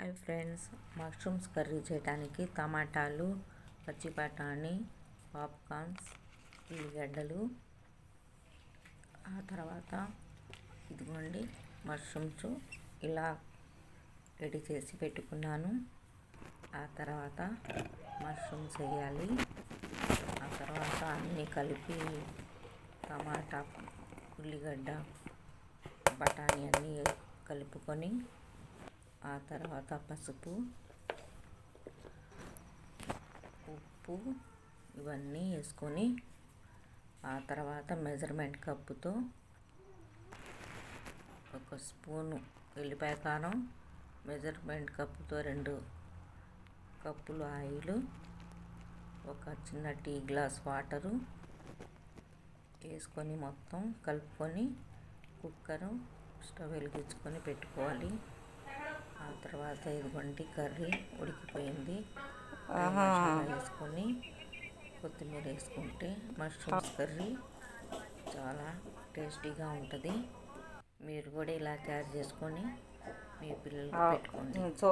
Hi friends. Mushrooms curry చేయడానికి టమాటాలు పచ్చి బఠానీ పాప్కార్న్స్ ఉల్లిగడ్డలు. ఆ తర్వాత ఇదిగోండి మష్రూమ్స్ ఇలా రెడీ చేసి పెట్టుకున్నాను. ఆ తర్వాత మష్రూమ్స్ వేయాలి. ఆ తర్వాత అన్నీ కలిపి టమాటా ఉల్లిగడ్డ బఠానీ అన్నీ కలుపుకొని ఆ తర్వాత పసుపు ఉప్పు ఇవన్నీ వేసుకొని ఆ తర్వాత మెజర్మెంట్ కప్పుతో ఒక స్పూను ఎల్లిపాయ కారం మెజర్మెంట్ కప్పుతో రెండు కప్పులు ఆయిల్ ఒక చిన్న టీ గ్లాస్ వాటరు వేసుకొని మొత్తం కలుపుకొని కుక్కరు స్టవ్ వెలిగించుకొని పెట్టుకోవాలి. ఆ తర్వాత ఇదిగోండి కర్రీ ఉడికిపోయింది. వేసుకొని కొత్తిమీర వేసుకుంటే మష్రూమ్స్ కర్రీ చాలా టేస్టీగా ఉంటుంది. మీరు కూడా ఇలా తయారు చేసుకొని మీ పిల్లలు పెట్టుకోండి. సో